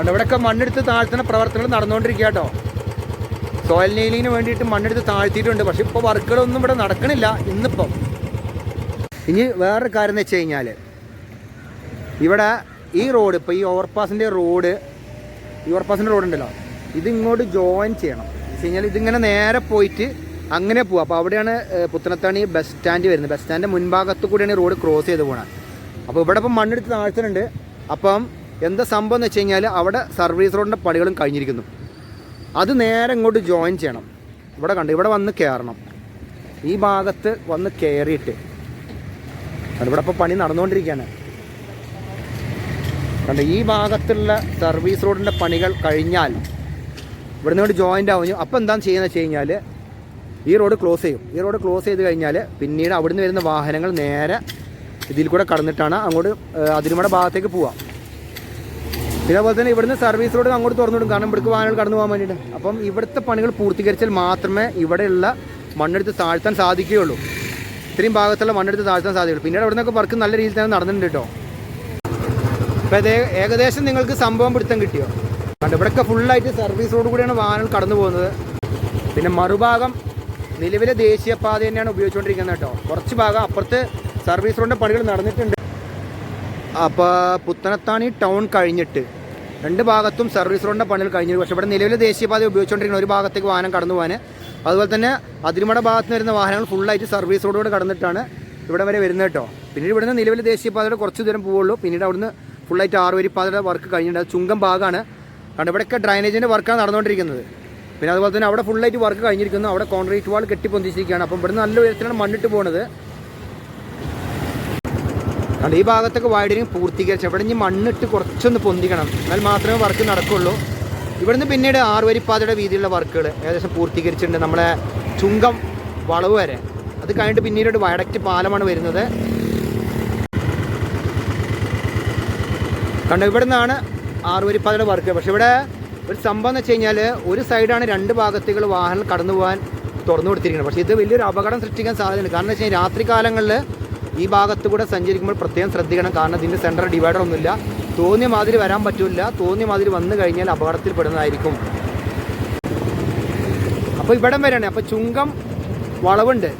കണ്ടോ ഇവിടെയൊക്കെ മണ്ണെടുത്ത് താഴ്ത്തുന്ന പ്രവർത്തനങ്ങൾ നടന്നുകൊണ്ടിരിക്കുക കേട്ടോ. സോയിൽ നീലിന് വേണ്ടിയിട്ട് മണ്ണെടുത്ത് താഴ്ത്തിയിട്ടുണ്ട്. പക്ഷെ ഇപ്പോൾ വർക്കുകളൊന്നും ഇവിടെ നടക്കണില്ല ഇന്നിപ്പം. ഇനി വേറൊരു കാര്യം എന്ന് വെച്ച് കഴിഞ്ഞാൽ ഇവിടെ ഈ റോഡ് ഇപ്പോൾ ഈ ഓവർപാസിന്റെ റോഡ് ഈ ഓവർപാസിന്റെ റോഡ് ഉണ്ടല്ലോ ഇതിങ്ങോട്ട് ജോയിൻ ചെയ്യണം. വെച്ച് കഴിഞ്ഞാൽ ഇതിങ്ങനെ നേരെ പോയിട്ട് അങ്ങനെ പോവാം. അപ്പോൾ അവിടെയാണ് പുത്തനത്താണി ബസ് സ്റ്റാൻഡ് വരുന്നത്. ബസ് സ്റ്റാൻഡിന്റെ മുൻഭാഗത്ത് കൂടിയാണ് റോഡ് ക്രോസ് ചെയ്ത് പോകുന്നത് അപ്പോൾ ഇവിടെ ഇപ്പം മണ്ണെടുത്ത് താഴ്ത്തുന്നുണ്ട്. അപ്പം എന്താ സംഭവം എന്ന് വെച്ച് കഴിഞ്ഞാൽ അവിടെ സർവീസ് റോഡിന്റെ പണികളും കഴിഞ്ഞിരിക്കുന്നു. അത് നേരെ ഇങ്ങോട്ട് ജോയിൻ ചെയ്യണം. ഇവിടെ കണ്ട് ഇവിടെ വന്ന് കയറണം ഈ ഭാഗത്ത് വന്ന് കയറിയിട്ട് ഇവിടെ ഇപ്പോൾ പണി നടന്നുകൊണ്ടിരിക്കുകയാണ്. കണ്ട് ഈ ഭാഗത്തുള്ള സർവീസ് റോഡിന്റെ പണികൾ കഴിഞ്ഞാൽ ഇവിടെ നിന്ന് ജോയിന്റ് ആവുന്നു. അപ്പോൾ എന്താണ് ചെയ്യുന്നത് വെച്ച് കഴിഞ്ഞാൽ ഈ റോഡ് ക്ലോസ് ചെയ്യും. ഈ റോഡ് ക്ലോസ് ചെയ്ത് കഴിഞ്ഞാൽ പിന്നീട് അവിടുന്ന് വരുന്ന വാഹനങ്ങൾ നേരെ ഇതിൽ കൂടെ കടന്നിട്ടാണ് അങ്ങോട്ട് അതിരുമട ഭാഗത്തേക്ക് പോവാം. അതുപോലെ തന്നെ ഇവിടുന്ന് സർവീസ് റോഡ് അങ്ങോട്ട് തുറന്നിടും. കാരണം ഇവിടേക്ക് വാഹനങ്ങൾ കടന്നു പോകാൻ വേണ്ടിയിട്ട്. അപ്പം ഇവിടുത്തെ പണികൾ പൂർത്തീകരിച്ചാൽ മാത്രമേ ഇവിടെയുള്ള മണ്ണെടുത്ത് താഴ്ത്താൻ സാധിക്കുകയുള്ളൂ. ഇത്രയും ഭാഗത്തുള്ള മണ്ണെടുത്ത് താഴ്ത്താൻ സാധിക്കുള്ളൂ പിന്നീട് അവിടെ നിന്നൊക്കെ വർക്ക് നല്ല രീതിയിൽ തന്നെ നടന്നിട്ടുണ്ട് കേട്ടോ. അപ്പോൾ ഏകദേശം നിങ്ങൾക്ക് സംഭവം പിടുത്തം കിട്ടിയോ? കണ്ട് ഇവിടെയൊക്കെ ഫുള്ളായിട്ട് സർവീസ് റോഡ് കൂടിയാണ് വാഹനങ്ങൾ കടന്നു പോകുന്നത്. പിന്നെ മറുഭാഗം നിലവിലെ ദേശീയപാത തന്നെയാണ് ഉപയോഗിച്ചുകൊണ്ടിരിക്കുന്നത് കേട്ടോ. കുറച്ച് ഭാഗം അപ്പുറത്ത് സർവീസ് റോഡിന്റെ പണികൾ നടന്നിട്ടുണ്ട്. അപ്പോൾ പുത്തനത്താണി ടൗൺ കഴിഞ്ഞിട്ട് രണ്ട് ഭാഗത്തും സർവീസ് റോഡിന്റെ പണികൾ കഴിഞ്ഞു. പക്ഷേ ഇവിടെ നിലവിലെ ദേശീയപാത ഉപയോഗിച്ചുകൊണ്ടിരിക്കുന്ന ഒരു ഭാഗത്തേക്ക് വാഹനം കടന്നു പോകാൻ അതുപോലെ തന്നെ അതിരുമട ഭാഗത്ത് വരുന്ന വാഹനങ്ങൾ ഫുള്ളായിട്ട് സർവീസ് റോഡിലൂടെ കടന്നിട്ടാണ് ഇവിടെ വരെ വരുന്നത് കേട്ടോ. പിന്നീട് ഇവിടുന്ന് നിലവിലെ ദേശീയപാതയുടെ കുറച്ച് ദൂരം പോവുള്ളൂ പിന്നീട് അവിടുന്ന് ഫുള്ളായിട്ട് ആറുവരിപ്പാതയുടെ വർക്ക് കഴിഞ്ഞിട്ടുണ്ട് അത് ചുങ്കം ഭാഗമാണ്. കാരണം ഇവിടെയൊക്കെ ഡ്രൈനേജിന്റെ വർക്കാണ് നടന്നുകൊണ്ടിരിക്കുന്നത്. പിന്നെ അതുപോലെ തന്നെ അവിടെ ഫുള്ളായിട്ട് വർക്ക് കഴിഞ്ഞിരിക്കുന്നു. അവിടെ കോൺക്രീറ്റ് വാൾ കെട്ടിപ്പൊന്തിച്ചിരിക്കുകയാണ്. അപ്പം ഇവിടുന്ന് നല്ല ഉയരത്തിലാണ് മണ്ണിട്ട് പോകുന്നത് അതുകൊണ്ട് ഈ ഭാഗത്തൊക്കെ വൈഡനിങ് പൂർത്തീകരിച്ചു ഇവിടെ ഇനി മണ്ണിട്ട് കുറച്ചൊന്ന് പൊന്തിക്കണം. എന്നാൽ മാത്രമേ വർക്ക് നടക്കുള്ളൂ. ഇവിടുന്ന് പിന്നീട് ആറുവരിപ്പാതയുടെ വീതിയിലുള്ള വർക്കുകൾ ഏകദേശം പൂർത്തീകരിച്ചിട്ടുണ്ട്. നമ്മളെ ചുങ്കം വളവ് വരെ. അത് കഴിഞ്ഞിട്ട് പിന്നീട് ഒരു വയഡക്റ്റ് പാലമാണ് വരുന്നത്. കണ്ടോ ഇവിടെ നിന്നാണ് ആറുവരിപ്പാതയുടെ വർക്ക്. പക്ഷെ ഇവിടെ ഒരു സംഭവം എന്ന് വെച്ച് കഴിഞ്ഞാൽ ഒരു സൈഡാണ് രണ്ട് ഭാഗത്തേക്കുള്ള വാഹനം കടന്നു പോകാൻ തുറന്നു കൊടുത്തിരിക്കുന്നത്. പക്ഷേ ഇത് വലിയൊരു അപകടം സൃഷ്ടിക്കാൻ സാധ്യതയുണ്ട്. കാരണം എന്ന് വെച്ച് കഴിഞ്ഞാൽ രാത്രി കാലങ്ങളിൽ ഈ ഭാഗത്ത് കൂടെ സഞ്ചരിക്കുമ്പോൾ പ്രത്യേകം ശ്രദ്ധിക്കണം. കാരണം ഇതിന്റെ സെന്റർ ഡിവൈഡർ ഒന്നുമില്ല. തോന്നിയ മാതിരി വരാൻ പറ്റില്ല. തോന്നിയ മാതിരി വന്നു കഴിഞ്ഞാൽ അപകടത്തിൽ പെടുന്നതായിരിക്കും അപ്പോൾ ഇവിടം വരെയാണ്. അപ്പോൾ ചുങ്കം വളവുണ്ട്.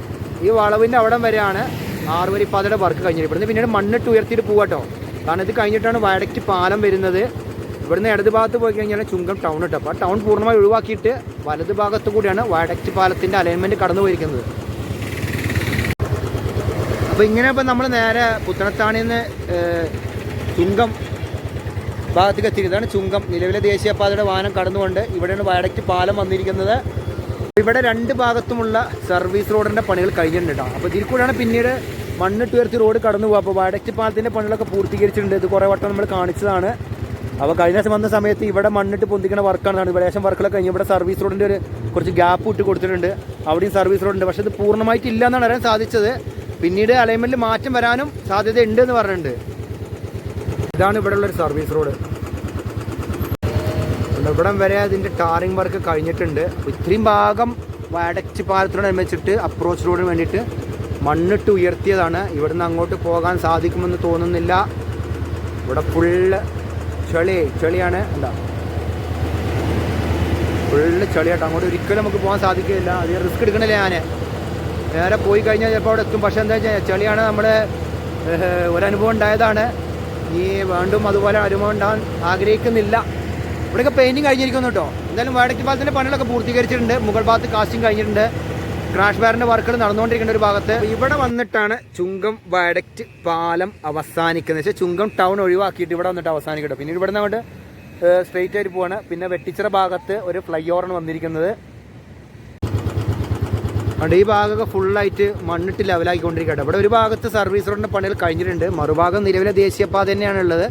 ഈ വളവിന്റെ അവിടം വരെയാണ് ആറുവരിപ്പാതയുടെ വർക്ക് കഴിഞ്ഞത് ഇവിടുന്ന് പിന്നീട് മണ്ണിട്ട് ഉയർത്തിയിട്ട് പോകാട്ടോ കാരണം ഇത് കഴിഞ്ഞിട്ടാണ് വയഡക്റ്റ് പാലം വരുന്നത്. ഇവിടുന്ന് ഇടത് ഭാഗത്ത് പോയി കഴിഞ്ഞാൽ ചുങ്കം ടൗൺ ഇട്ടോ അപ്പോൾ ആ ടൗൺ പൂർണമായി ഒഴിവാക്കിയിട്ട് വലത് ഭാഗത്തു കൂടിയാണ് വയഡക്റ്റ് പാലത്തിന്റെ അലൈൻമെന്റ് കടന്നു പോയിരിക്കുന്നത് അപ്പോൾ ഇങ്ങനെ ഇപ്പം നമ്മൾ നേരെ പുത്തനത്താണിയിൽ നിന്ന് ചുങ്കം ഭാഗത്തേക്ക് എത്തിയത് ഇതാണ് ചുങ്കം. നിലവിലെ ദേശീയപാതയുടെ വാഹനം കടന്നുകൊണ്ട് ഇവിടെയാണ് വയഡക്റ്റ് പാലം വന്നിരിക്കുന്നത്. ഇവിടെ രണ്ട് ഭാഗത്തുമുള്ള സർവീസ് റോഡിന്റെ പണികൾ കഴിഞ്ഞിട്ടുണ്ട് കേട്ടോ. അപ്പോൾ ഇതിൽ കൂടെയാണ് പിന്നീട് മണ്ണിട്ട് ഉയർത്തി റോഡ് കടന്നു പോകുക അപ്പോൾ വയഡക്റ്റ് പാലത്തിന്റെ പണികളൊക്കെ പൂർത്തീകരിച്ചിട്ടുണ്ട്. ഇത് കുറേ വട്ടം നമ്മൾ കാണിച്ചതാണ്. അപ്പോൾ കഴിഞ്ഞ ദിവസം വന്ന സമയത്ത് ഇവിടെ മണ്ണിട്ട് പൊന്തിക്കുന്ന വർക്കാണ്. ഇവിടെ ഏകദേശം വർക്കുകളൊക്കെ കഴിഞ്ഞ് ഇവിടെ സർവീസ് റോഡിന്റെ ഒരു കുറച്ച് ഗ്യാപ്പ് ഇട്ട് കൊടുത്തിട്ടുണ്ട്. അവിടെയും സർവീസ് റോഡുണ്ട്. പക്ഷേ ഇത് പൂർണമായിട്ടില്ല എന്നാണ് അറിയാൻ സാധിച്ചത്. പിന്നീട് അലൈൻമെന്റിൽ മാറ്റം വരാനും സാധ്യത ഉണ്ട് എന്ന് പറഞ്ഞിട്ടുണ്ട്. ഇതാണ് ഇവിടെയുള്ള ഒരു സർവീസ് റോഡ്. ഇവിടം വരെ അതിന്റെ ടാറിംഗ് വർക്ക് കഴിഞ്ഞിട്ടുണ്ട്. അപ്പോൾ ഇത്രയും ഭാഗം വടച്ച് പാലത്തിനോട് നിർമ്മിച്ചിട്ട് അപ്രോച്ച് റോഡിന് വേണ്ടിയിട്ട് മണ്ണിട്ട് ഉയർത്തിയതാണ്. ഇവിടുന്ന് അങ്ങോട്ട് പോകാൻ സാധിക്കുമെന്ന് തോന്നുന്നില്ല. ഇവിടെ ഫുള്ള് ചെളി ചെളിയാണ്. എന്താ ഫുള്ള് ചെളിയാട്ടോ അങ്ങോട്ട് ഒരിക്കലും നമുക്ക് പോകാൻ സാധിക്കില്ല അത് റിസ്ക് എടുക്കണില്ല ഞാൻ നേരെ പോയി കഴിഞ്ഞാൽ ചിലപ്പോൾ അവിടെ എത്തും. പക്ഷേ എന്താ വെച്ചാൽ ചെളിയാണ് നമ്മുടെ ഒരനുഭവം ഉണ്ടായതാണ്. ഈ വീണ്ടും അതുപോലെ അനുഭവം ഉണ്ടാകാൻ ആഗ്രഹിക്കുന്നില്ല. ഇവിടെയൊക്കെ പെയിന്റിങ് കഴിഞ്ഞിരിക്കുന്നു കേട്ടോ. എന്തായാലും വയടക്കി ഭാഗത്തിന്റെ പണികളൊക്കെ പൂർത്തീകരിച്ചിട്ടുണ്ട്. മുകൾ ഭാഗത്ത് കാസ്റ്റിംഗ് കഴിഞ്ഞിട്ടുണ്ട്. ക്രാഷ് ബാറിന്റെ വർക്കുകൾ നടന്നുകൊണ്ടിരിക്കുന്ന ഒരു ഭാഗത്ത്. ഇവിടെ വന്നിട്ടാണ് ചുങ്കം വയഡക്റ്റ് പാലം അവസാനിക്കുന്നത്. വെച്ചാൽ ചുങ്കം ടൗൺ ഒഴിവാക്കിയിട്ട് ഇവിടെ വന്നിട്ട് അവസാനിക്കട്ടോ. പിന്നീട് ഇവിടെ നിന്ന് അങ്ങോട്ട് സ്ട്രെയിറ്റ് ആയിട്ട് പോവാണ്. പിന്നെ വെട്ടിച്ചിറ ഭാഗത്ത് ഒരു ഫ്ലൈ ഓവറാണ് വന്നിരിക്കുന്നത്. അതുകൊണ്ട് ഈ ഭാഗമൊക്കെ ഫുള്ളായിട്ട് മണ്ണിട്ട് ലെവലാക്കിക്കൊണ്ടിരിക്കട്ടെ ഇവിടെ ഒരു ഭാഗത്ത് സർവീസ് റോഡിന്റെ പണികൾ കഴിഞ്ഞിട്ടുണ്ട്. മറുഭാഗം നിലവിലെ ദേശീയപാത തന്നെയാണ് ഉള്ളത്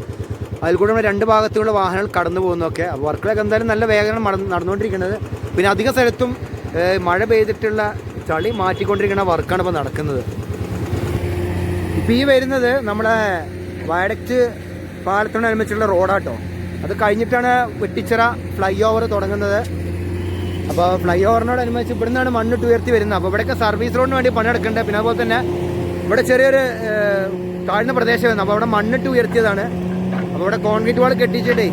അതിൽ കൂടെ നമ്മൾ രണ്ട് ഭാഗത്തുള്ള വാഹനങ്ങൾ കടന്നു പോകുന്നതൊക്കെ. വർക്കുകളൊക്കെ എന്തായാലും നല്ല വേഗം നടന്നുകൊണ്ടിരിക്കുന്നത്. പിന്നെ അധിക സ്ഥലത്തും മഴ പെയ്തിട്ടുള്ള ചളി മാറ്റിക്കൊണ്ടിരിക്കുന്ന വർക്കാണ് ഇപ്പോൾ നടക്കുന്നത്. ഇപ്പോൾ ഈ വരുന്നത് നമ്മുടെ വയഡക്റ്റ് പാലത്തിനനുബന്ധിച്ചുള്ള റോഡാട്ടോ അത് കഴിഞ്ഞിട്ടാണ് വെട്ടിച്ചിറ ഫ്ലൈ ഓവർ തുടങ്ങുന്നത്. അപ്പോൾ ഫ്ലൈ ഓവറിനോടനുബന്ധിച്ച് ഇവിടെ നിന്നാണ് മണ്ണിട്ട് ഉയർത്തി വരുന്നത്. അപ്പോൾ ഇവിടെയൊക്കെ സർവീസ് റോഡിന് വേണ്ടി പണിയെടുക്കുന്നുണ്ട്. പിന്നെ അതുപോലെ തന്നെ ഇവിടെ ചെറിയൊരു താഴ്ന്ന പ്രദേശമായിരുന്നു അപ്പോൾ അവിടെ മണ്ണിട്ട് ഉയർത്തിയതാണ്. അപ്പോൾ ഇവിടെ കോൺക്രീറ്റ് വാൾ കെട്ടിച്ചിട്ടേ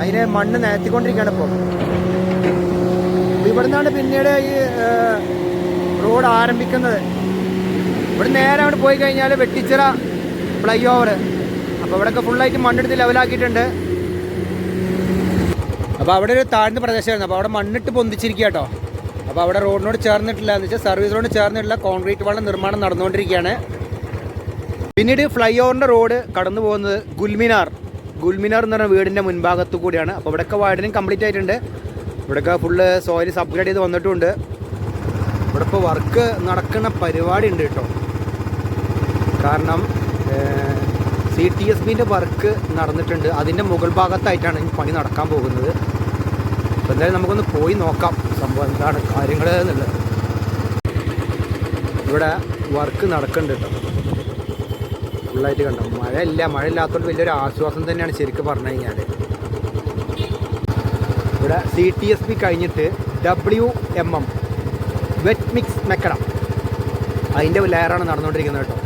അതിനെ മണ്ണ് നിരത്തിക്കൊണ്ടിരിക്കുകയാണ് ഇപ്പോൾ ഇവിടെ നിന്നാണ് പിന്നീട് ഈ റോഡ് ആരംഭിക്കുന്നത്. ഇവിടെ നേരെ അവിടെ പോയി കഴിഞ്ഞാൽ വെട്ടിച്ചിറ ഫ്ലൈ ഓവർ അപ്പോൾ ഇവിടെയൊക്കെ ഫുള്ളായിട്ട് മണ്ണെടുത്ത് ലെവലാക്കിയിട്ടുണ്ട് അപ്പോൾ അവിടെ ഒരു താഴ്ന്ന പ്രദേശമായിരുന്നു. അപ്പോൾ അവിടെ മണ്ണിട്ട് പൊന്തിച്ചിരിക്കുക കേട്ടോ. അപ്പോൾ അവിടെ റോഡിനോട് ചേർന്നിട്ടില്ല. എന്ന് വെച്ചാൽ സർവീസ് റോഡ് ചേർന്നിട്ടില്ല. കോൺക്രീറ്റ് വളം നിർമ്മാണം നടന്നുകൊണ്ടിരിക്കുകയാണ്. പിന്നീട് ഫ്ലൈ ഓവറിന്റെ റോഡ് കടന്നു പോകുന്നത് ഗുൽമിനാർ. ഗുൽമിനാർ എന്ന് പറഞ്ഞ വീടിന്റെ മുൻഭാഗത്തു കൂടിയാണ്. അപ്പോൾ ഇവിടെയൊക്കെ വൈഡനിങ് കംപ്ലീറ്റ് ആയിട്ടുണ്ട്. ഇവിടെയൊക്കെ ഫുള്ള് സോയിൽ അപ്ഗ്രേഡ് ചെയ്ത് വന്നിട്ടുണ്ട്. ഇവിടെ ഇപ്പോൾ വർക്ക് നടക്കുന്ന പരിപാടി ഉണ്ട് കേട്ടോ. കാരണം സി ടി എസ് ബിന്റെ വർക്ക് നടന്നിട്ടുണ്ട്. അതിന്റെ മുകൾ ഭാഗത്തായിട്ടാണ് പണി നടക്കാൻ പോകുന്നത്. അപ്പോൾ എന്തായാലും നമുക്കൊന്ന് പോയി നോക്കാം സംഭവം എന്താണ് കാര്യങ്ങൾ എന്നുള്ളത്. ഇവിടെ വർക്ക് നടക്കുന്നുണ്ട് കേട്ടോ ഫുള്ളായിട്ട് കണ്ടോ? ഇല്ല മഴ ഇല്ലാത്തതുകൊണ്ട് വലിയൊരു ആശ്വാസം തന്നെയാണ് ശരിക്കും പറഞ്ഞു കഴിഞ്ഞാൽ ഇവിടെ സി ടി എസ് പി കഴിഞ്ഞിട്ട് W M M wet mix macadam അതിന്റെ ലെയറാണ് നടന്നുകൊണ്ടിരിക്കുന്നത് കേട്ടോ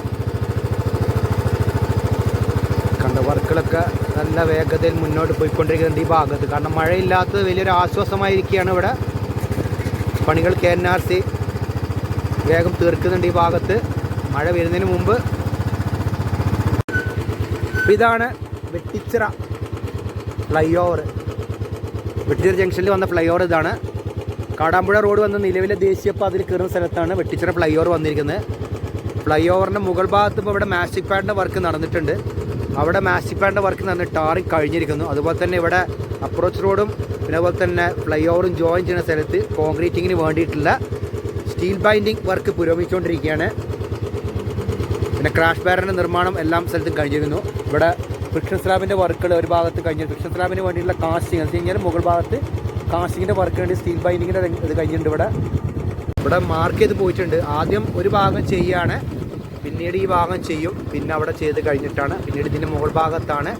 കണ്ട വർക്കുകളൊക്കെ നല്ല വേഗതയിൽ മുന്നോട്ട് പോയിക്കൊണ്ടിരിക്കുന്നുണ്ട് ഈ ഭാഗത്ത്. കാരണം മഴയില്ലാത്തത് വലിയൊരു ആശ്വാസമായിരിക്കുകയാണ് ഇവിടെ. പണികൾ കെ എൻ ആർ സി വേഗം തീർക്കുന്നുണ്ട് ഈ ഭാഗത്ത്. മഴ വരുന്നതിന് മുമ്പ്. ഇതാണ് വെട്ടിച്ചിറ ഫ്ലൈ ഓവർ വെട്ടിച്ചിറ ജംഗ്ഷനിൽ വന്ന ഫ്ലൈ ഓവർ ഇതാണ്. കാടാമ്പുഴ റോഡ് വന്ന നിലവിലെ ദേശീയപാതയിൽ കയറുന്ന സ്ഥലത്താണ് വെട്ടിച്ചിറ ഫ്ലൈ ഓവർ വന്നിരിക്കുന്നത്. ഫ്ലൈ ഓവറിന്റെ മുകൾ ഭാഗത്ത് ഇപ്പോൾ ഇവിടെ മാസ്റ്റിക് പാഡിന്റെ വർക്ക് നടന്നിട്ടുണ്ട്. അവിടെ മാസിപ്പാന്റെ വർക്ക് നടന്ന് ടാറി കഴിഞ്ഞിരിക്കുന്നു. അതുപോലെ തന്നെ ഇവിടെ അപ്രോച്ച് റോഡും പിന്നെ അതുപോലെ തന്നെ ഫ്ലൈ ഓവറും ജോയിൻ ചെയ്യുന്ന സ്ഥലത്ത് കോൺക്രീറ്റിങ്ങിന് വേണ്ടിയിട്ടുള്ള സ്റ്റീൽ ബൈൻഡിങ് വർക്ക് പുരോഗമിച്ചുകൊണ്ടിരിക്കുകയാണ്. പിന്നെ ക്രാഷ് ബാരന്റെ നിർമ്മാണം എല്ലാം സ്ഥലത്തും കഴിഞ്ഞിരുന്നു ഇവിടെ ഫിക്ഷൻ സ്ലാബിന്റെ വർക്കുകൾ ഒരു ഭാഗത്ത് കഴിഞ്ഞു ഫിക്ഷൻ സ്ലാബിന് വേണ്ടിയിട്ടുള്ള കാസ്റ്റിംഗ് എന്ന് വെച്ച് കഴിഞ്ഞാൽ മുകൾ ഭാഗത്ത് കാസ്റ്റിങ്ങിന്റെ വർക്ക് വേണ്ടി സ്റ്റീൽ ബൈൻഡിങ്ങിന്റെ ഇത് കഴിഞ്ഞിട്ടുണ്ട് ഇവിടെ. ഇവിടെ മാർക്ക് ചെയ്ത് പോയിട്ടുണ്ട്. ആദ്യം ഒരു ഭാഗം ചെയ്യാണ് പിന്നീട് ഈ ഭാഗം ചെയ്യും. പിന്നെ അവിടെ ചെയ്ത് കഴിഞ്ഞിട്ടാണ്. പിന്നീട് ഇതിന്റെ മുകൾ ഭാഗത്താണ്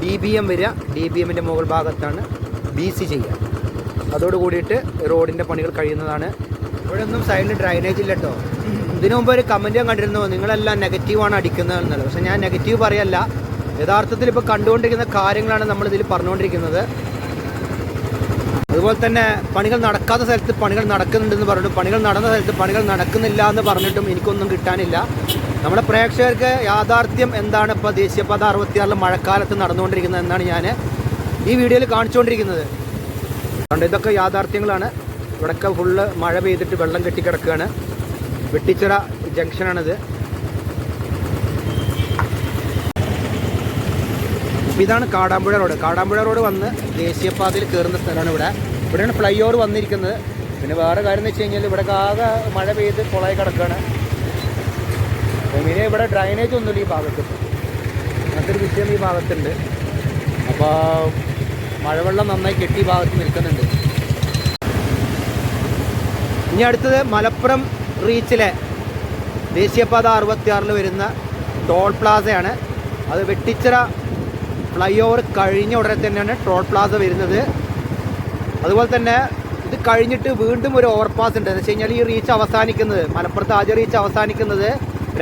ഡി ബി എം വരിക. ഡി ബി എമ്മിന്റെ മുകൾ ഭാഗത്താണ് ബി സി ചെയ്യുക. അതോട് കൂടിയിട്ട് റോഡിന്റെ പണികൾ കഴിയുന്നതാണ്. ഇവിടെ ഒന്നും സൈഡിൽ ഡ്രൈനേജ് ഇല്ല കേട്ടോ ഇതിനു മുമ്പ് ഒരു കമന്റ് ഞാൻ കണ്ടിരുന്നു. നിങ്ങളെല്ലാം നെഗറ്റീവാണ് അടിക്കുന്നത് എന്നുള്ളത്. പക്ഷേ ഞാൻ നെഗറ്റീവ് പറയല്ല. യഥാർത്ഥത്തിൽ ഇപ്പോൾ കണ്ടുകൊണ്ടിരിക്കുന്ന കാര്യങ്ങളാണ് നമ്മളിതിൽ പറഞ്ഞുകൊണ്ടിരിക്കുന്നത്. അതുപോലെ തന്നെ പണികൾ നടക്കാത്ത സ്ഥലത്ത് പണികൾ നടക്കുന്നുണ്ടെന്ന് പറഞ്ഞിട്ട് പണികൾ നടന്ന സ്ഥലത്ത് പണികൾ നടക്കുന്നില്ല എന്ന് പറഞ്ഞിട്ടും എനിക്കൊന്നും കിട്ടാനില്ല. നമ്മുടെ പ്രേക്ഷകർക്ക് യാഥാർത്ഥ്യം എന്താണ് ഇപ്പോൾ ദേശീയപാത അറുപത്തിയാറിൽ മഴക്കാലത്ത് നടന്നുകൊണ്ടിരിക്കുന്നത് എന്നാണ് ഞാൻ ഈ വീഡിയോയിൽ കാണിച്ചുകൊണ്ടിരിക്കുന്നത്. അതുകൊണ്ട് ഇതൊക്കെ യാഥാർത്ഥ്യങ്ങളാണ്. ഇവിടെയൊക്കെ ഫുള്ള് മഴ പെയ്തിട്ട് വെള്ളം കെട്ടിക്കിടക്കുകയാണ് വെട്ടിച്ചിറ ജംഗ്ഷനാണിത്. ഇതാണ് കാടാമ്പുഴ റോഡ്. കാടാമ്പുഴ റോഡ് വന്ന് ദേശീയപാതയിൽ കയറുന്ന സ്ഥലമാണ് ഇവിടെ. ഇവിടെയാണ് ഫ്ലൈ ഓവർ വന്നിരിക്കുന്നത്. പിന്നെ വേറെ കാര്യം എന്ന് വെച്ച് കഴിഞ്ഞാൽ ഇവിടെ ആകെ മഴ പെയ്ത് കുളമായി കിടക്കുകയാണ് പിന്നെ ഇവിടെ ഡ്രൈനേജ് ഒന്നുമില്ല ഈ ഭാഗത്ത്. അങ്ങനത്തെ വിഷയം ഈ ഭാഗത്തുണ്ട്. അപ്പോൾ മഴവെള്ളം നന്നായി കെട്ടി ഭാഗത്ത് നിൽക്കുന്നുണ്ട്. ഇനി അടുത്തത് മലപ്പുറം റീച്ചിലെ ദേശീയപാത അറുപത്തിയാറിൽ വരുന്ന ടോൾ പ്ലാസയാണ്. അത് വെട്ടിച്ചിറ ഫ്ലൈ ഓവർ കഴിഞ്ഞ ഉടനെ തന്നെയാണ് ടോൾ പ്ലാസ വരുന്നത്. അതുപോലെ തന്നെ ഇത് കഴിഞ്ഞിട്ട് വീണ്ടും ഒരു ഓവർപാസ് ഉണ്ട്. എന്ന് വെച്ച് കഴിഞ്ഞാൽ ഈ റീച്ച് അവസാനിക്കുന്നത് മലപ്പുറത്ത് ആദ്യ റീച്ച് അവസാനിക്കുന്നത്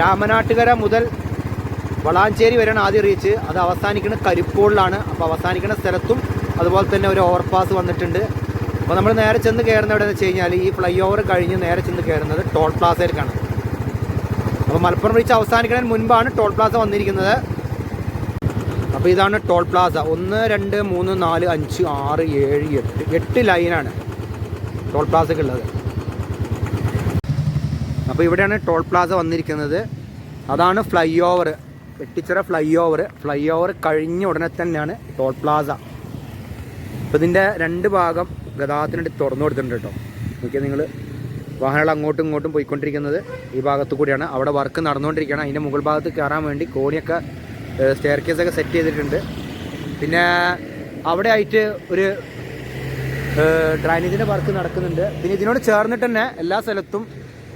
രാമനാട്ടുകര മുതൽ വളാഞ്ചേരി വരെയാണ് ആദ്യ റീച്ച് അത് അവസാനിക്കുന്നത് കരിപ്പോളിലാണ്. അപ്പോൾ അവസാനിക്കുന്ന സ്ഥലത്തും അതുപോലെ തന്നെ ഒരു ഓവർപാസ് വന്നിട്ടുണ്ട്. അപ്പോൾ നമ്മൾ നേരെ ചെന്ന് കയറുന്ന എവിടെ വെച്ച് കഴിഞ്ഞാൽ ഈ ഫ്ലൈ ഓവർ കഴിഞ്ഞ് നേരെ ചെന്ന് കയറുന്നത് ടോൾ പ്ലാസയിലേക്കാണ്. അപ്പോൾ മലപ്പുറം റീച്ച് അവസാനിക്കുന്നതിന് മുൻപാണ് ടോൾ പ്ലാസ വന്നിരിക്കുന്നത്. അപ്പോൾ ഇതാണ് ടോൾ പ്ലാസ. ഒന്ന് രണ്ട് മൂന്ന് നാല് അഞ്ച് ആറ് ഏഴ് എട്ട്. എട്ട് ലൈനാണ് ടോൾ പ്ലാസയ്ക്കുള്ളത് അപ്പോൾ ഇവിടെയാണ് ടോൾ പ്ലാസ വന്നിരിക്കുന്നത്. അതാണ് flyover. Vettichira flyover. Flyover കഴിഞ്ഞ ഉടനെ തന്നെയാണ് ടോൾ പ്ലാസ. അപ്പോൾ ഇതിന്റെ രണ്ട് ഭാഗം ഗതാഗതത്തിന് വേണ്ടി തുറന്നു കൊടുത്തിട്ടുണ്ട് കേട്ടോ. നോക്കിയാൽ നിങ്ങൾ വാഹനങ്ങൾ അങ്ങോട്ടും ഇങ്ങോട്ടും പോയിക്കൊണ്ടിരിക്കുന്നത് ഈ ഭാഗത്തു കൂടിയാണ്. അവിടെ വർക്ക് നടന്നുകൊണ്ടിരിക്കുകയാണ്. അതിന്റെ മുകൾ ഭാഗത്ത് കയറാൻ വേണ്ടി കോണിയൊക്കെ സ്റ്റെയർ കേസൊക്കെ സെറ്റ് ചെയ്തിട്ടുണ്ട്. പിന്നെ അവിടെ ആയിട്ട് ഒരു ഡ്രൈനേജിന്റെ വർക്ക് നടക്കുന്നുണ്ട്. പിന്നെ ഇതിനോട് ചേർന്നിട്ട് തന്നെ എല്ലാ സ്ഥലത്തും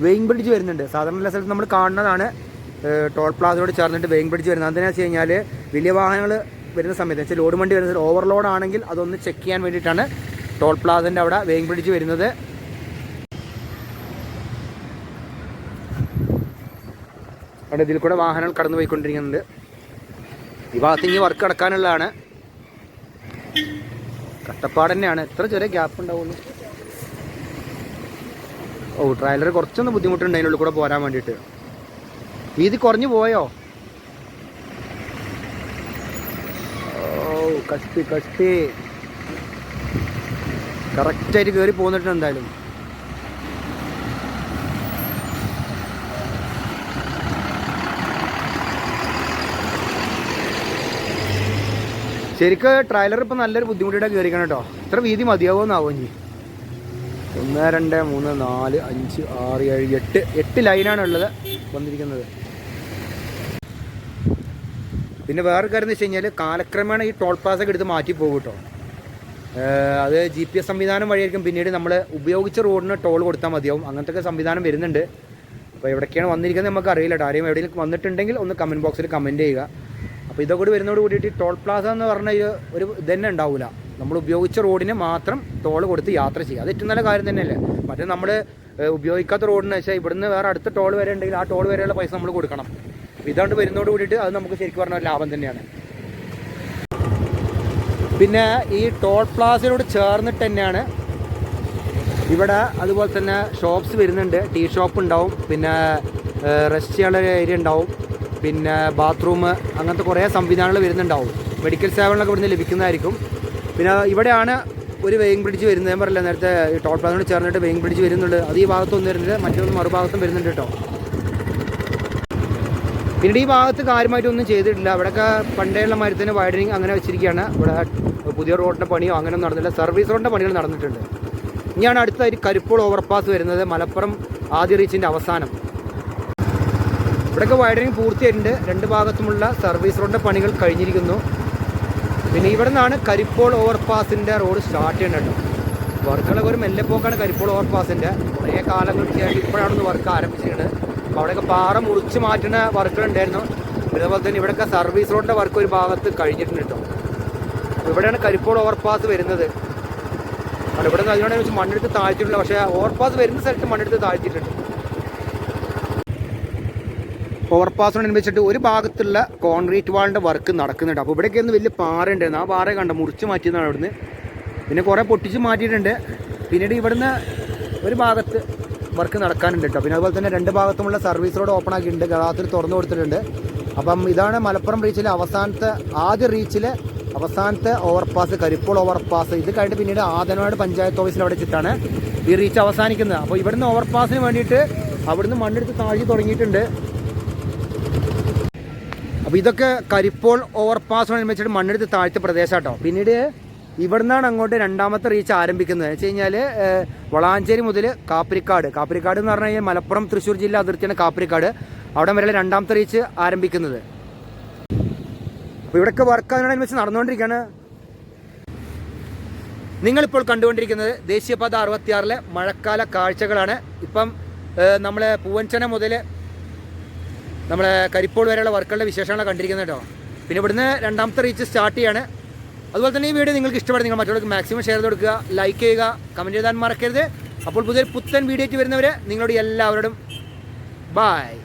വെയിങ് ബ്രിഡ്ജ് വരുന്നുണ്ട്. സാധാരണ എല്ലാ സ്ഥലത്തും നമ്മൾ കാണുന്നതാണ്. ടോൾ പ്ലാസയോട് ചേർന്നിട്ട് വെയിങ് ബ്രിഡ്ജ് വരുന്നത്. എന്തിനാ വെച്ച് കഴിഞ്ഞാൽ വലിയ വാഹനങ്ങൾ വരുന്ന സമയത്ത് വെച്ചാൽ ലോഡ് വണ്ടി വരുന്നത് ഓവർലോഡ് ആണെങ്കിൽ അതൊന്ന് ചെക്ക് ചെയ്യാൻ വേണ്ടിയിട്ടാണ് ടോൾ പ്ലാസന്റെ അവിടെ വെയിങ് ബ്രിഡ്ജ് വരുന്നത്. അവിടെ ഇതിൽ കൂടെ വാഹനങ്ങൾ കടന്നു പോയിക്കൊണ്ടിരിക്കുന്നുണ്ട് ഈ ഭാഗത്ത് ഇനി വർക്ക് അടക്കാനുള്ളതാണ് കട്ടപ്പാട് തന്നെയാണ്. എത്ര ചെറിയ ഗ്യാപ്പ് ഉണ്ടാവുള്ളൂ. ഓ ട്രയലർ കുറച്ചൊന്ന് ബുദ്ധിമുട്ടുണ്ട് അതിനുള്ളിൽ കൂടെ പോരാൻ വേണ്ടിയിട്ട്. വീതി കുറഞ്ഞു പോയോ? ഓ കഷ്ടി കഷ്ടി. കറക്റ്റായിട്ട് കയറി പോന്നിട്ടുണ്ട് എന്തായാലും. ശരിക്ക് ട്രailer ഇപ്പം നല്ലൊരു ബുദ്ധിമുട്ടിയിട്ട് കയറിക്കണം കേട്ടോ ഇത്ര വീതി മതിയാവുമെന്നാവും ഇനി? ഒന്ന് രണ്ട് മൂന്ന് നാല് അഞ്ച് ആറ് ഏഴ് എട്ട് എട്ട് ലൈനാണ് ഉള്ളത് വന്നിരിക്കുന്നത്. പിന്നെ വേറെ കാര്യം എന്ന് വെച്ച് കഴിഞ്ഞാൽ കാലക്രമേണ ഈ ടോൾ പാസ് ഒക്കെ എടുത്ത് മാറ്റി പോകും കേട്ടോ അത് ജി പി എസ് സംവിധാനം വഴിയായിരിക്കും പിന്നീട് നമ്മൾ ഉപയോഗിച്ച റോഡിന് ടോൾ കൊടുത്താൽ മതിയാവും. അങ്ങനത്തെ ഒക്കെ സംവിധാനം വരുന്നുണ്ട്. അപ്പോൾ എവിടേക്കാണ് വന്നിരിക്കുന്നത് നമുക്ക് അറിയില്ല ആരെയും എവിടെയെങ്കിലും വന്നിട്ടുണ്ടെങ്കിൽ ഒന്ന് കമന്റ് ബോക്സിൽ കമന്റ് ചെയ്യുക. അപ്പോൾ ഇതൊക്കെ കൂടി വരുന്നതോട് കൂടിയിട്ട് ടോൾ പ്ലാസ എന്ന് പറഞ്ഞ ഒരു ഇതന്നെ ഉണ്ടാവില്ല നമ്മൾ ഉപയോഗിച്ച റോഡിന് മാത്രം ടോൾ കൊടുത്ത് യാത്ര ചെയ്യുക. അത് ഏറ്റവും നല്ല കാര്യം തന്നെയല്ലേ? മറ്റേ നമ്മൾ ഉപയോഗിക്കാത്ത റോഡിന് വെച്ചാൽ ഇവിടുന്ന് വേറെ അടുത്ത ടോൾ വരെ ഉണ്ടെങ്കിൽ ആ ടോൾ വരെയുള്ള പൈസ നമ്മൾ കൊടുക്കണം. ഇതാണ്ട് വരുന്നതോട് കൂടിയിട്ട് അത് നമുക്ക് ശരിക്കും പറഞ്ഞ ലാഭം തന്നെയാണ്. പിന്നെ ഈ ടോൾ പ്ലാസയോട് ചേർന്നിട്ട് തന്നെയാണ് ഇവിടെ അതുപോലെ തന്നെ ഷോപ്സ് വരുന്നുണ്ട്. ടീ ഷോപ്പ് ഉണ്ടാവും. പിന്നെ റെസ്റ്റ് ചെയ്യാനുള്ള ഏരിയ ഉണ്ടാവും. പിന്നെ ബാത്റൂം അങ്ങനത്തെ കുറേ സംവിധാനങ്ങൾ വരുന്നുണ്ടാവും. മെഡിക്കൽ സേവനങ്ങളൊക്കെ ഇവിടുന്ന് ലഭിക്കുന്നതായിരിക്കും. പിന്നെ ഇവിടെയാണ് ഒരു വെയിങ് ബ്രിഡ്ജ് വരുന്നത്. ഞാൻ പറയില്ല നേരത്തെ ഈ ടോൾ പ്ലാസിനോട് ചേർന്നിട്ട് വെയിങ് ബ്രിഡ്ജ് വരുന്നുണ്ട്. അത് ഈ ഭാഗത്തൊന്നും വരുന്നില്ല മറ്റൊന്ന് മറുഭാഗത്തും വരുന്നുണ്ട് കേട്ടോ. പിന്നീട് ഈ ഭാഗത്ത് കാര്യമായിട്ടൊന്നും ചെയ്തിട്ടില്ല. അവിടെയൊക്കെ പണ്ടേയുള്ള മരത്തിൽ വൈഡനിങ് അങ്ങനെ വെച്ചിരിക്കുകയാണ്. ഇവിടെ പുതിയ റോഡിന്റെ പണിയോ അങ്ങനെ നടന്നില്ല. സർവീസ് റോഡിന്റെ പണികൾ നടന്നിട്ടുണ്ട്. ഇനിയാണ് അടുത്ത ഒരു കരുപ്പോൾ ഓവർപാസ് വരുന്നത്. മലപ്പുറം ആദ്യ റീച്ചിന്റെ അവസാനം. ഇവിടെയൊക്കെ വൈഡനിങ് പൂർത്തിയായിട്ടുണ്ട്. രണ്ട് ഭാഗത്തുമുള്ള സർവീസ് റോഡിന്റെ പണികൾ കഴിഞ്ഞിരിക്കുന്നു. പിന്നെ ഇവിടെ നിന്നാണ് കരിപ്പോൾ ഓവർപാസിന്റെ റോഡ് സ്റ്റാർട്ട് ചെയ്യേണ്ടത് വർക്കുകളൊക്കെ ഒരു മെല്ലെ പോക്കാണ് കരിപ്പോൾ ഓവർപാസിന്റെ കുറേ കാലങ്ങൾക്ക് ശേഷം ഇപ്പോഴാണ് വർക്ക് ആരംഭിച്ചിട്ടുണ്ട് അപ്പോൾ അവിടെയൊക്കെ പാറ മുറിച്ച് മാറ്റുന്ന വർക്കുകൾ ഉണ്ടായിരുന്നു അതുപോലെ തന്നെ ഇവിടെയൊക്കെ സർവീസ് റോഡിന്റെ വർക്ക് ഒരു ഭാഗത്ത് കഴിഞ്ഞിട്ടുണ്ട് കേട്ടോ. ഇവിടെയാണ് കരിപ്പോൾ ഓവർപാസ് വരുന്നത്. അവിടെ ഇവിടെ നിന്ന് അതിനോട് മണ്ണെടുത്ത് താഴ്ത്തിയിട്ടില്ല പക്ഷേ ഓവർപാസ് വരുന്ന സ്ഥലത്ത് മണ്ണെടുത്ത് താഴ്ത്തിയിട്ടുണ്ട്. ഓവർപാസിനോടനുബന്ധിച്ചിട്ട് ഒരു ഭാഗത്തുള്ള കോൺക്രീറ്റ് വാളിന്റെ വർക്ക് നടക്കുന്നുണ്ട്. അപ്പോൾ ഇവിടെയൊക്കെ ഒന്ന് വലിയ പാറ ഉണ്ടായിരുന്നു ആ പാറ കണ്ട? മുറിച്ച് മാറ്റിയതാണ് അവിടുന്ന്. പിന്നെ കുറേ പൊട്ടിച്ച് മാറ്റിയിട്ടുണ്ട്. പിന്നീട് ഇവിടുന്ന് ഒരു ഭാഗത്ത് വർക്ക് നടക്കാനുണ്ട് കേട്ടോ. പിന്നെ അതുപോലെ തന്നെ രണ്ട് ഭാഗത്തുമുള്ള സർവീസ് റോഡ് ഓപ്പൺ ആക്കിയിട്ടുണ്ട്. ഗതാഗതത്തിൽ തുറന്നു കൊടുത്തിട്ടുണ്ട്. അപ്പം ഇതാണ് മലപ്പുറം റീച്ചിലെ അവസാനത്തെ ആദ്യ റീച്ചിലെ അവസാനത്തെ ഓവർപാസ് കരിപ്പോൾ ഓവർപാസ് ഇത് കഴിഞ്ഞിട്ട് പിന്നീട് ആദനവാട് പഞ്ചായത്ത് ഓഫീസിൽ അവിടെ വെച്ചിട്ടാണ് ഈ റീച്ച് അവസാനിക്കുന്നത്. അപ്പോൾ ഇവിടുന്ന് ഓവർപാസിന് വേണ്ടിയിട്ട് അവിടുന്ന് മണ്ണെടുത്ത് താഴ്ച തുടങ്ങിയിട്ടുണ്ട്. അപ്പോൾ ഇതൊക്കെ കരിപ്പോൾ ഓവർപാസ് നിർമ്മിച്ചിട്ട് മണ്ണെടുത്ത് താഴ്ത്ത പ്രദേശമാട്ടോ പിന്നീട് ഇവിടുന്നാണ് അങ്ങോട്ട് രണ്ടാമത്തെ റീച്ച് ആരംഭിക്കുന്നത്. വെച്ച് കഴിഞ്ഞാൽ വളാഞ്ചേരി മുതൽ കാപ്പിരിക്കാട്. കാപ്പിരിക്കാട് എന്ന് പറഞ്ഞു കഴിഞ്ഞാൽ മലപ്പുറം തൃശ്ശൂർ ജില്ല അതിർത്തിയാണ് കാപ്പിരിക്കാട്. അവിടെ വരെ രണ്ടാമത്തെ റീച്ച് ആരംഭിക്കുന്നത്. അപ്പോൾ ഇവിടെയൊക്കെ വർക്ക് അതിനോടനുബന്ധിച്ച് നടന്നുകൊണ്ടിരിക്കുകയാണ്. നിങ്ങളിപ്പോൾ കണ്ടുകൊണ്ടിരിക്കുന്നത് ദേശീയപാത അറുപത്തിയാറിലെ മഴക്കാല കാഴ്ചകളാണ്. ഇപ്പം നമ്മളെ പൂവൻചന മുതൽ നമ്മളെ കരിപ്പോൾ വരെയുള്ള വർക്കുകളുടെ വിശേഷങ്ങളെ കണ്ടിരിക്കുന്നത് കേട്ടോ. പിന്നെ ഇവിടുന്ന് രണ്ടാമത്തെ റീച്ച് സ്റ്റാർട്ട് ചെയ്യാണ്. അതുപോലെ തന്നെ ഈ വീഡിയോ നിങ്ങൾക്ക് ഇഷ്ടപ്പെടും നിങ്ങൾ മറ്റുള്ളവർക്ക് മാക്സിമം ഷെയർ ചെയ്ത് കൊടുക്കുക ലൈക്ക് ചെയ്യുക കമന്റ് ചെയ്താൽ മറക്കരുത്. അപ്പോൾ പുതിയൊരു പുത്തൻ വീഡിയോ ആയിട്ട് വരുന്നവരെ നിങ്ങളോട് എല്ലാവരോടും ബായ്